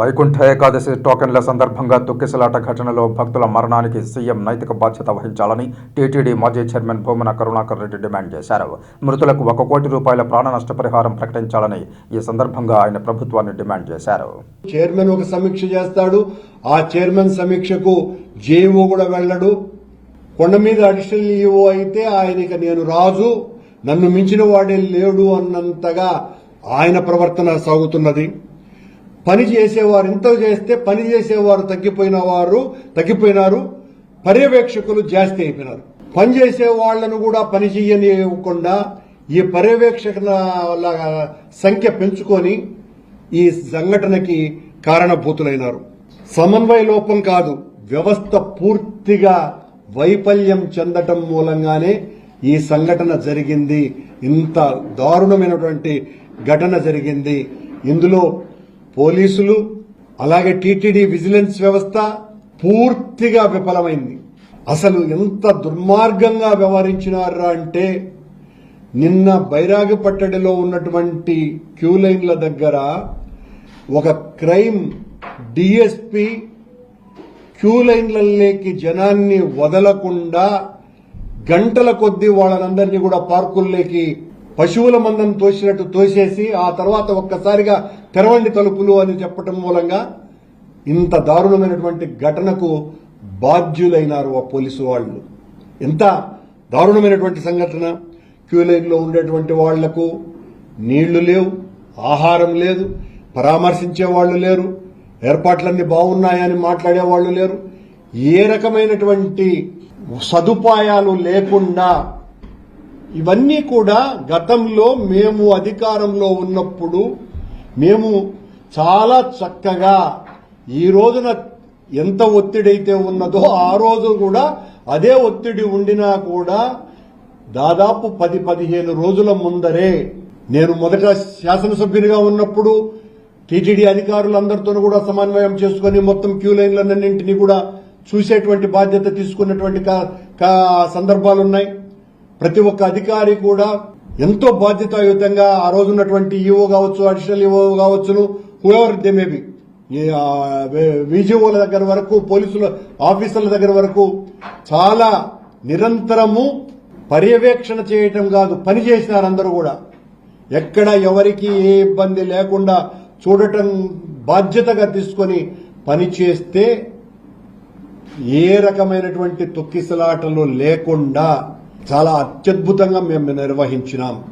వైకుంఠ ఏకాదశి టోకెన్ల సందర్భంగా తొక్కిసలాట ఘటనలో భక్తుల మరణానికి సీఎం నైతిక బాధ్యత వహించాలని టీటీడీ మాజీ చైర్మన్ భూమన కరుణాకర్ రెడ్డి డిమాండ్ చేశారు. మృతులకు ఒక కోటి రూపాయల ప్రాణ నష్టపరిహారం ప్రకటించాలని ఈ సందర్భంగా ఆయన ప్రభుత్వాన్ని డిమాండ్ చేశారు. చైర్మన్ ఒక సమీక్ష చేస్తాడు. ఆ చైర్మన్ సమీక్షకు జేఓ కూడా వెళ్ళడు. కొండ మీద అడిషనల్ ఈఓ అయితే ఆయనకి నేను రాజు. నన్ను మించిన వాడే లేడు అన్నంతగా ఆయన ప్రవర్తన సాగుతున్నది. పని చేసేవారు ఇంత చేస్తే పని చేసేవారు తగ్గిపోయిన వారు తగ్గిపోయినారు పర్యవేక్షకులు జాస్తి అయిపోయినారు. పని చేసే వాళ్ళను కూడా పని చేయనివ్వకుండా ఈ పర్యవేక్షకుల సంఖ్య పెంచుకొని ఈ సంఘటనకి కారణభూతులైనారు. సమన్వయ లోపం కాదు వ్యవస్థ పూర్తిగా వైఫల్యం చెందటం మూలంగానే ఈ సంఘటన జరిగింది. ఇంత దారుణమైనటువంటి ఘటన జరిగింది. ఇందులో పోలీసులు అలాగే టీటీడీ విజిలెన్స్ వ్యవస్థ పూర్తిగా విఫలమైంది. అసలు ఎంత దుర్మార్గంగా వ్యవహరించినారా అంటే నిన్న బైరాగపట్టడిలో ఉన్నటువంటి క్యూ లైన్ల దగ్గర ఒక క్రైమ్ డిఎస్పి క్యూ లైన్లలోకి జనాన్ని వదలకుండా గంటల కొద్దీ వాళ్ళనందరినీ కూడా పార్కుల్లోకి పశువుల మందం తోసినట్టు తోసేసి ఆ తర్వాత ఒక్కసారిగా తెరవండి తలుపులు అని చెప్పటం మూలంగా ఇంత దారుణమైనటువంటి ఘటనకు బాధ్యులైనారు ఆ పోలీసు వాళ్ళు. ఎంత దారుణమైనటువంటి సంఘటన. క్యూలైన్లో ఉండేటువంటి వాళ్ళకు నీళ్ళు లేవు ఆహారం లేదు పరామర్శించే వాళ్ళు లేరు ఏర్పాట్లన్నీ బాగున్నాయని మాట్లాడే వాళ్ళు లేరు. ఏ రకమైనటువంటి సదుపాయాలు లేకుండా ఇవన్నీ కూడా గతంలో మేము అధికారంలో ఉన్నప్పుడు మేము చాలా చక్కగా ఈ రోజున ఎంత ఒత్తిడైతే ఉన్నదో ఆ రోజు కూడా అదే ఒత్తిడి ఉండినా కూడా దాదాపు పది పదిహేను రోజుల ముందరే నేను మొదట శాసనసభ్యునిగా ఉన్నప్పుడు టీటీడీ అధికారులందరితో కూడా సమన్వయం చేసుకుని మొత్తం క్యూ లైన్లన్నింటినీ కూడా చూసేటువంటి బాధ్యత తీసుకున్నటువంటి కా- సందర్భాలున్నాయి. ప్రతి ఒక్క అధికారి కూడా ఎంతో బాధ్యతాయుతంగా ఆ రోజు ఉన్నటువంటి ఈఓ కావచ్చు అడిషనల్ ఈఓ కావచ్చును హూఎవర్ దే మేబీ విజిఓల దగ్గర వరకు పోలీసుల ఆఫీసర్ల దగ్గర వరకు చాలా నిరంతరము పర్యవేక్షణ చేయటం కాదు పని చేసినారు అందరూ కూడా. ఎక్కడ ఎవరికి ఏ ఇబ్బంది లేకుండా చూడటం బాధ్యతగా తీసుకొని పని చేస్తే ఏ రకమైనటువంటి తొక్కిసలాటలు లేకుండా చాలా అత్యద్భుతంగా మేము నిర్వహించినాం.